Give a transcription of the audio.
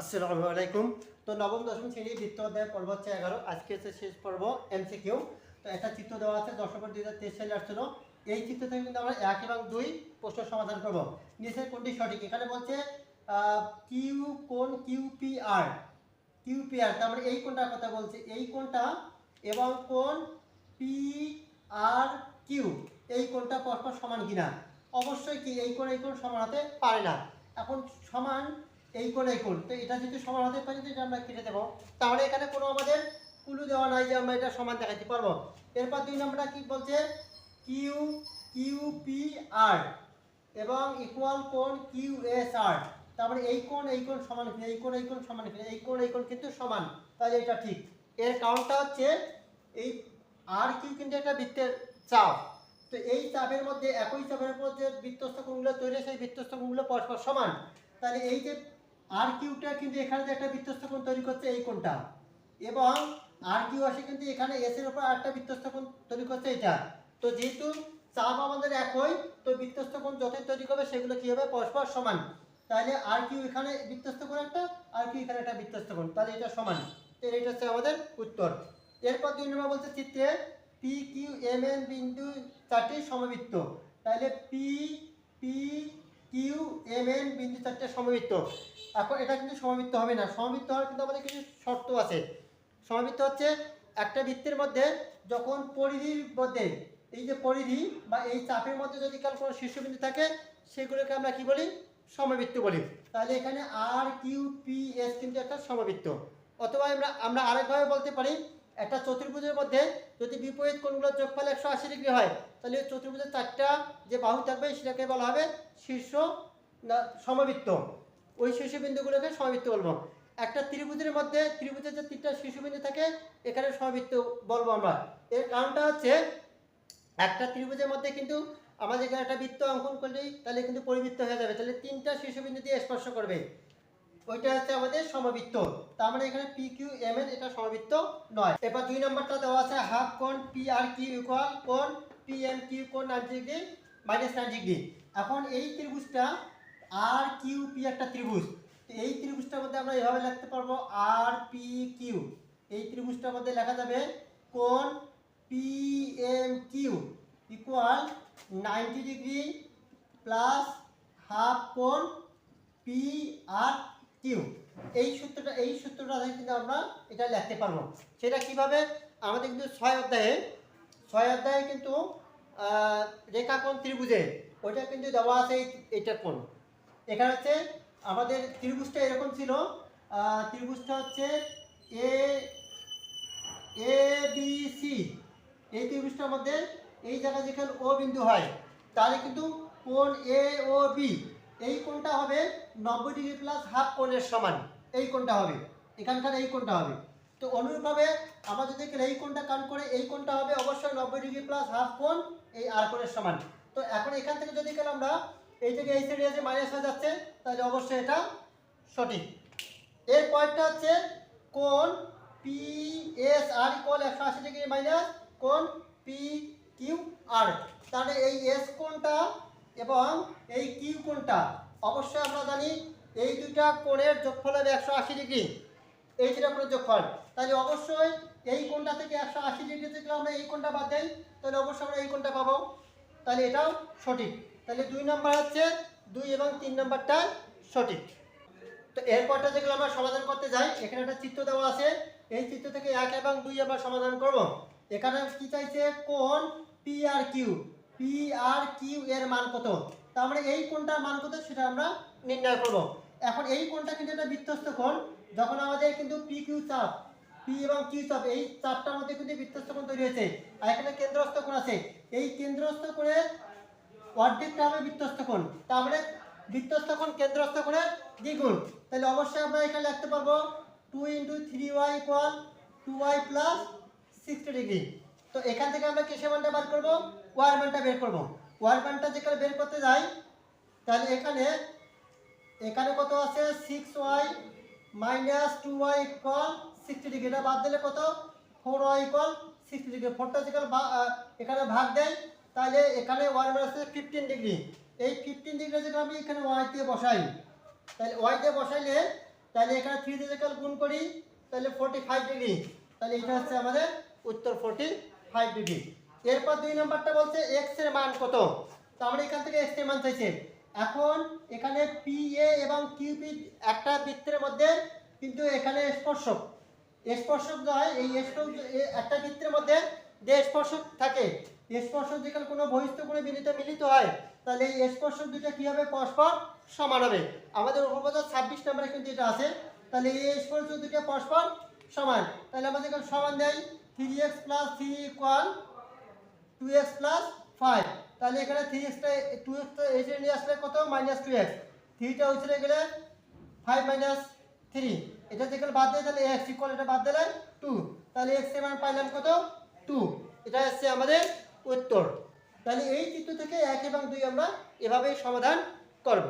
আসসালামু আলাইকুম। তো নবম, দশম শ্রেণি বৃত্ত অধ্যায় পর্ব হচ্ছে এগারো। আজকে হচ্ছে শেষ পর্ব, এমসিকিউ। তো একটা চিত্র দেওয়া আছে দশ নম্বর দুই হাজার তেইশ সালে আসছিল। এই চিত্র থেকে কিন্তু আমরা এক এবং দুই প্রশ্ন সমাধান করব। নিচের কোনটি সঠিক? এখানে বলছে কিউ কোন Q P R? Q P R, তার মানে এই কোনটার কথা বলছে? এই কোনটা এবং কোন পি আর কিউ? এই কোনটা পরস্পর সমান কিনা? অবশ্যই কি এই কোণ এই কোণ সমান হতে পারে না। এখন সমান এই কোণ এই কোণ। তো এটা যদি সমান হতে পারে এটা আমরা কেটে দেবো। তাহলে এখানে কোনো আমাদের কুলু দেওয়া নাই যে আমরা এটা সমান দেখাতে পারব। এরপর দুই নম্বরটা কি বলছে? কিউ কিউ পি আর এবং ইকুয়াল কোণ কিউ এস আর তারপরে এই কোণ এই কোণ সমান কিনা এই কোণ এই কোণ সমান কিনা এই কোণ এই কোণ কিন্তু সমান। তাহলে এটা ঠিক। এর কারণটা হচ্ছে এই আর কিউ কিন্তু একটা বৃত্তের চাপ। তো এই চাপের মধ্যে, একই চাপের উপর যে বৃত্তস্থ কোণগুলো তৈরি সেই বৃত্তস্থ কোণগুলো পরস্পর সমান। তাহলে এই যে আর কিউটা কিন্তু এখানে যে একটা বৃত্তস্থ কোণ তৈরি করছে, এই কোণটা। এবং আর কিউ আসে কিন্তু এখানে এস এর উপর আরেকটা বৃত্তস্থ কোণ তৈরি করছে এটা। তো যেহেতু চাপ আমাদের একই, তো বৃত্তস্থ কোণ যতই তৈরি করবে, সেগুলো কি হবে? পরস্পর সমান। তাহলে আর কিউ এখানে বৃত্তস্থ কোণ একটা, আর কিউ এখানে একটা বৃত্তস্থ কোণ তাহলে এটা সমান। তো এটা হচ্ছে আমাদের উত্তর। এরপর দুই নম্বর বলছে চিত্রে পি কিউ এম এন বিন্দু চারটি সমবৃত্ত। তাহলে P P Q M N বিন্দু চারটে সমবৃত্ত এখন এটা কিন্তু সমবৃত্ত হবে না। সমবৃত্ত হওয়ার কিন্তু আমাদের কিছু শর্ত আছে। সমবৃত্ত হচ্ছে একটা বৃত্তের মধ্যে যখন পরিধির মধ্যে, এই যে পরিধি বা এই চাপের মধ্যে যদি কাল কোনো শীর্ষবিন্দু থাকে, সেগুলোকে আমরা কি বলি? সমবৃত্ত বলি। তাহলে এখানে আর কিউ পি এস কিন্তু একটা সমবৃত্ত। অথবা আমরা আমরা আরেকভাবে বলতে পারি একটা চতুর্ভুজের মধ্যে যদি বিপরীত কোণগুলোর যোগফল একশো আশি ডিগ্রি হয়, তাহলে চতুর্ভুজের চারটা যে বাহু থাকবে, সেটাকে বলা হবে শীর্ষ না সমবৃত্ত। ওই শীর্ষবিন্দুগুলোকে সমবৃত্ত বলব। একটা ত্রিভুজের মধ্যে, ত্রিভুজের যে তিনটা শীর্ষবিন্দু থাকে, এখানে সমবৃত্ত বলব আমরা। এর কারণটা হচ্ছে, একটা ত্রিভুজের মধ্যে কিন্তু আমাদের এখানে একটা বৃত্ত অঙ্কন করলেই তাহলে কিন্তু পরিবৃত্ত হয়ে যাবে। তাহলে তিনটা শীর্ষবিন্দু দিয়ে স্পর্শ করবে। ওইটা হচ্ছে আমাদের সমবৃত্ত। তার মানে এখানে পি কিউ এম এন এটা সমবৃত্ত নয়। এবার দুই নম্বরটা দেওয়া আছে হাফ কোণ পি আর কিউ ইকুয়াল কোণ পি এম কিউ কোণ ninety degree minus ninety degree এখন এই ত্রিভুজটা আর কিউ পি একটা ত্রিভুজ। এই ত্রিভুজটার মধ্যে আমরা এভাবে লিখতে পারব আর পি কিউ এই ত্রিভুজটার মধ্যে লেখা যাবে কোণ P M Q equal ninety degree plus half কোণ পি আর কিউ? এই সূত্রটা এই সূত্রটা কিন্তু আমরা এটা লিখতে পারব। সেটা কীভাবে? আমাদের কিন্তু ছয় অধ্যায়ে ছয় অধ্যায়ে কিন্তু আহ, রেখাকোণ ত্রিভুজে ওইটা কিন্তু দেওয়া আছে এই এইটা কোণ। এখানে হচ্ছে আমাদের ত্রিভুজটা এরকম ছিল ত্রিভুজটা হচ্ছে এ এ বি সি। এই ত্রিভুজটার মধ্যে এই জায়গায় যেখানে ও বিন্দু হয় তাহলে কিন্তু কোন এ ও বি এই কোণটা হবে নব্বই ডিগ্রি প্লাস হাফ কোণের সমান। এই কোণটা হবে। এখানকার এই কোণটা হবে। তো অনুরূপভাবে আমরা যদি এই কোণটা কান করে, এই কোণটা হবে অবশ্যই নব্বই ডিগ্রি প্লাস হাফ কোণ, এই আর কোণের সমান। তো এখন এখান থেকে যদি গেলে আমরা এই থেকে এই সাইডে যে মাইনাস হয়ে যাচ্ছে, তাহলে অবশ্যই এটা সঠিক। এর পয়েন্টটা হচ্ছে কোণ পি এস আর ইকুয়াল একশো আশি ডিগ্রি মাইনাস কোণ পি কিউ আর তাহলে এই এস কোণটা এবং এই কিউ কোণটা, অবশ্যই আমরা জানি এই দুইটা কোণের যোগফল হবে একশো আশি ডিগ্রি। এই দুটা কোণের যোগফল। তাহলে অবশ্যই এই কোণটা থেকে একশো আশি ডিগ্রি থেকে আমরা এই কোণটা বাদ দেই, তাহলে অবশ্যই আমরা এই কোণটা পাবো। তাহলে এটাও সঠিক। তাহলে দুই নাম্বার হচ্ছে দুই এবং তিন নাম্বারটা সঠিক। তো এরপরটা যেগুলো আমরা সমাধান করতে যাই, এখানে একটা চিত্র দেওয়া আছে। এই চিত্র থেকে এক এবং দুই আমরা সমাধান করব। এখানে কি চাইছে? কোন P R Q P R Q এর মান কত? তার মানে এই কোণটার মান কত সেটা আমরা নির্ণয় করব। এখন এই কোণটা কিন্তু একটা বৃত্তস্থ কোণ। যখন আমাদের কিন্তু পি কিউ চাপ পি এবং কিউ চাপ, এই চাপটার মধ্যে কিন্তু বৃত্তস্থ কোণ তৈরি হয়েছে। আর এখানে কেন্দ্রস্থ কোণ আছে। এই কেন্দ্রস্থ কোণের অর্ধেকটা হবে বৃত্তস্থ কোণ। তার মানে বৃত্তস্থ কোণ কেন্দ্রস্থ কোণের দ্বিগুণ। তাহলে অবশ্যই আমরা এখানে লিখতে পারব two into three Y equal two Y plus sixty degree তো এখান থেকে আমরা কিসের মানটা বার করব? ওয়ার বের করব। ওয়ার যেখানে বের করতে যাই, তাহলে এখানে এখানে কত আছে? Six Y minus two Y equal sixty degree এটা বাদ দিলে কত? Four Y equal sixty degree ফোরটা যেখানে এখানে ভাগ দেয় তাহলে এখানে ওয়াই মাইনাস ফিফটিন ডিগ্রি এই ফিফটিন ডিগ্রি যদি আমি এখানে ওয়াই দিয়ে বসাই, তাহলে ওয়াই দিয়ে বসাইলে, তাহলে এখানে থ্রি দিয়ে যদি গুণ করি, তাহলে ফোর্টি ফাইভ ডিগ্রি তাহলে এটা হচ্ছে আমাদের উত্তর ফোর্টি ফাইভ ডিগ্রি এরপর দুই নম্বরটা বলছে এক্সের মান কত? তো আমরা এখান থেকে এক্সের মান চাইছে। এখন এখানে পি এ এবং কিউ পি একটা বৃত্তের মধ্যে কিন্তু এখানে স্পর্শক। স্পর্শক হয় এই স্পর্শক একটা বৃত্তের মধ্যে যে স্পর্শক থাকে। স্পর্শক যেখানে কোনো বহিস্থ করে মিলিত মিলিত হয়, তাহলে এই স্পর্শক দুটো কি হবে পরস্পর সমান হবে? আমাদের উপপাদ্য ছাব্বিশ নম্বরে কিন্তু এটা আছে। তাহলে এই স্পর্শক দুটো পরস্পর সমান। তাহলে আমাদের এখানে সমান দেয় three X plus three equal two X plus five তাহলে এখানে থ্রি এক্সটা টু এক্সটা এসে নিয়ে আসলে কত? মাইনাস টু এক্স থ্রিটা হচ্ছে গেলে ফাইভ মাইনাস থ্রি এটা যেখানে বাদ দেয়, তাহলে এক্স ইকুয়াল এটা বাদ দিলে টু তাহলে এক্সের মান পাইলাম কত? টু এটা হচ্ছে আমাদের উত্তর। তাহলে এই চিত্র থেকে এক এবং দুই আমরা এভাবেই সমাধান করব।